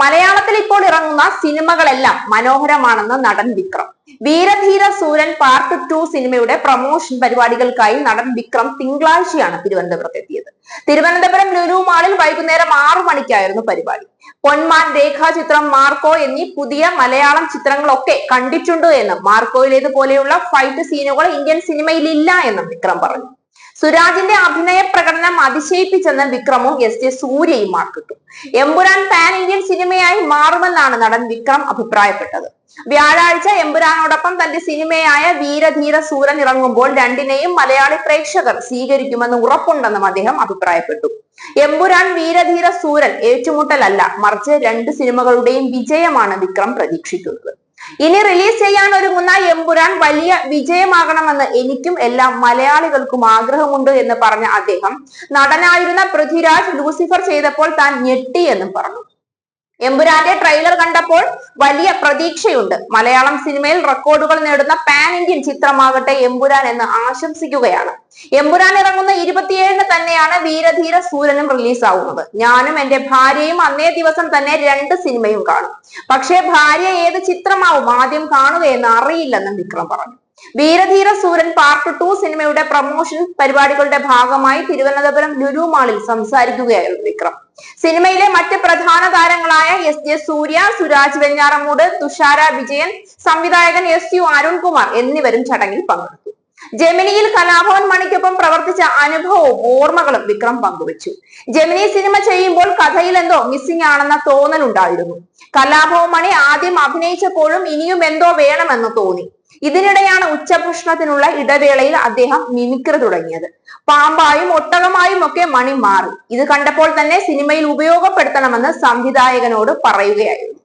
മലയാളത്തിൽ ഇപ്പോൾ ഇറങ്ങുന്ന സിനിമകളെല്ലാം മനോഹരമാണെന്ന് നടൻ വിക്രം. വീരധീര സൂരൻ പാർട്ട് ടു സിനിമയുടെ പ്രൊമോഷൻ പരിപാടികൾക്കായി നടൻ വിക്രം തിങ്കളാഴ്ചയാണ് തിരുവനന്തപുരത്ത് എത്തിയത്. തിരുവനന്തപുരം ലുലു മാളിൽ വൈകുന്നേരം ആറു മണിക്കായിരുന്നു പരിപാടി. പൊന്മാൻ രേഖാചിത്രം മാർക്കോ എന്നീ പുതിയ മലയാളം ചിത്രങ്ങളൊക്കെ കണ്ടിട്ടുണ്ട് എന്നും മാർക്കോയിലേതുപോലെയുള്ള ഫൈറ്റ് സീനുകൾ ഇന്ത്യൻ സിനിമയിൽ ഇല്ല എന്നും വിക്രം പറഞ്ഞു. സുരാജിന്റെ അഭിനയ പ്രകടനം അതിശയിപ്പിച്ചെന്ന് വിക്രമും എസ് ജെ സൂര്യയും മാർക്കിട്ടു എമ്പുരാൻ പാൻ ഇന്ത്യൻ സിനിമയായി മാറുമെന്നാണ് നടൻ വിക്രം അഭിപ്രായപ്പെട്ടത്. വ്യാഴാഴ്ച എമ്പുരാനോടൊപ്പം തന്റെ സിനിമയായ വീരധീര സൂരൻ ഇറങ്ങുമ്പോൾ രണ്ടിനെയും മലയാളി പ്രേക്ഷകർ സ്വീകരിക്കുമെന്ന് ഉറപ്പുണ്ടെന്നും അദ്ദേഹം അഭിപ്രായപ്പെട്ടു. എമ്പുരാൻ വീരധീര സൂരൻ ഏറ്റുമുട്ടലല്ല മറിച്ച് രണ്ട് സിനിമകളുടെയും വിജയമാണ് വിക്രം പ്രതീക്ഷിക്കുന്നത്. ഇനി റിലീസ് ചെയ്യാൻ ഒരുങ്ങുന്ന എമ്പുരാൻ വലിയ വിജയമാകണമെന്ന് എനിക്കും എല്ലാ മലയാളികൾക്കും ആഗ്രഹമുണ്ട് എന്ന് പറഞ്ഞ അദ്ദേഹം നടനായിരുന്ന പൃഥ്വിരാജ് ലൂസിഫർ ചെയ്തപ്പോൾ താൻ ഞെട്ടി എന്നും പറഞ്ഞു. എമ്പുരാന്റെ ട്രെയിലർ കണ്ടപ്പോൾ വലിയ പ്രതീക്ഷയുണ്ട്. മലയാളം സിനിമയിൽ റെക്കോർഡുകൾ നേടുന്ന പാൻ ഇന്ത്യൻ ചിത്രമാകട്ടെ എമ്പുരാൻ എന്ന് ആശംസിക്കുകയാണ്. എമ്പുരാൻ ഇറങ്ങുന്ന ഇരുപത്തിയേഴിന് തന്നെയാണ് വീരധീര സൂര്യനും റിലീസാവുന്നത് ഞാനും എന്റെ ഭാര്യയും അന്നേ ദിവസം തന്നെ രണ്ട് സിനിമയും കാണും. പക്ഷേ ഭാര്യ ഏത് ചിത്രമാവും ആദ്യം കാണുകയെന്ന് അറിയില്ലെന്നും വിക്രം പറഞ്ഞു. വീരധീര സൂരൻ പാർട്ട് ടു സിനിമയുടെ പ്രൊമോഷൻ പരിപാടികളുടെ ഭാഗമായി തിരുവനന്തപുരം ലുലു മാളിൽ സംസാരിക്കുകയായിരുന്നു വിക്രം. സിനിമയിലെ മറ്റ് പ്രധാന താരങ്ങളായ എസ് ജെ സൂര്യ സുരാജ് വെഞ്ഞാറമൂട് തുഷാര വിജയൻ സംവിധായകൻ എസ് യു അരുൺകുമാർ എന്നിവരും ചടങ്ങിൽ പങ്കെടുത്തു. ജെമിനിയിൽ കലാഭവൻ മണിക്കൊപ്പം പ്രവർത്തിച്ച അനുഭവവും ഓർമ്മകളും വിക്രം പങ്കുവച്ചു. ജെമിനി സിനിമ ചെയ്യുമ്പോൾ കഥയിൽ എന്തോ മിസ്സിംഗ് ആണെന്ന തോന്നലുണ്ടായിരുന്നു. കലാഭവൻ മണി ആദ്യം അഭിനയിച്ചപ്പോഴും ഇനിയും എന്തോ വേണമെന്ന് തോന്നി. ഇതിനിടെയാണ് ഉച്ചഭക്ഷണത്തിനുള്ള ഇടവേളയിൽ അദ്ദേഹം മിമിക്രി തുടങ്ങിയത്. പാമ്പായും ഒട്ടകമായും ഒക്കെ മണി മാറി. ഇത് കണ്ടപ്പോൾ തന്നെ സിനിമയിൽ ഉപയോഗപ്പെടുത്തണമെന്ന് സംവിധായകനോട് പറയുകയായിരുന്നു.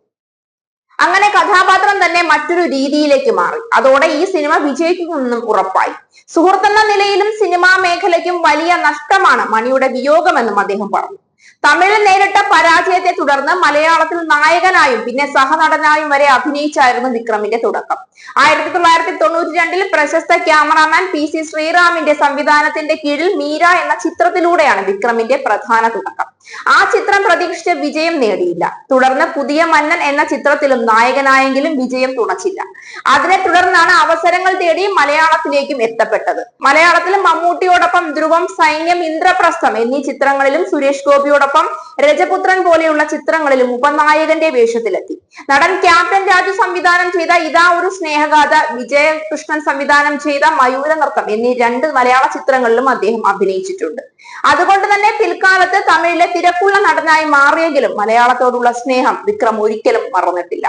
അങ്ങനെ കഥാപാത്രം തന്നെ മറ്റൊരു രീതിയിലേക്ക് മാറി. അതോടെ ഈ സിനിമ വിജയിക്കുമെന്നും ഉറപ്പായി. സുഹൃത്തെന്ന നിലയിലും സിനിമാ മേഖലയ്ക്കും വലിയ നഷ്ടമാണ് മണിയുടെ വിയോഗമെന്നും അദ്ദേഹം പറഞ്ഞു. തമിഴിൽ നേരിട്ട പരാജയത്തെ തുടർന്ന് മലയാളത്തിൽ നായകനായും പിന്നെ സഹനടനായും വരെ അഭിനയിച്ചായിരുന്നു വിക്രമിന്റെ തുടക്കം. ആയിരത്തി തൊള്ളായിരത്തി തൊണ്ണൂറ്റി രണ്ടിൽ പ്രശസ്ത ക്യാമറാമാൻ പി സി ശ്രീറാമിന്റെ സംവിധാനത്തിന്റെ കീഴിൽ മീര എന്ന ചിത്രത്തിലൂടെയാണ് വിക്രമിന്റെ പ്രധാന തുടക്കം. ആ ചിത്രം പ്രതീക്ഷിച്ച വിജയം നേടിയില്ല. തുടർന്ന് പുതിയ മന്നൻ എന്ന ചിത്രത്തിലും നായകനായെങ്കിലും വിജയം തുണച്ചില്ല. അതിനെ തുടർന്നാണ് അവസരങ്ങൾ തേടി മലയാളത്തിലേക്കും എത്തപ്പെട്ടത്. മലയാളത്തിൽ മമ്മൂട്ടിയോടൊപ്പം ധ്രുവം സൈന്യം ഇന്ദ്രപ്രസ്ഥം എന്നീ ചിത്രങ്ങളിലും സുരേഷ് ഗോപിയോടൊപ്പം രജപുത്രൻ പോലെയുള്ള ചിത്രങ്ങളിലും ഉപനായകന്റെ വേഷത്തിലെത്തി. നടൻ ക്യാപ്റ്റൻ രാജു സംവിധാനം ചെയ്ത ഇതാ ഒരു സ്നേഹഗാഥ വിജയകൃഷ്ണൻ സംവിധാനം ചെയ്ത മയൂര നൃത്തം എന്നീ രണ്ട് മലയാള ചിത്രങ്ങളിലും അദ്ദേഹം അഭിനയിച്ചിട്ടുണ്ട്. അതുകൊണ്ട് തന്നെ പിൽക്കാലത്ത് തമിഴിലെ തിരക്കുള്ള നടനായി മാറിയെങ്കിലും മലയാളത്തോടുള്ള സ്നേഹം വിക്രം ഒരിക്കലും മറന്നിട്ടില്ല.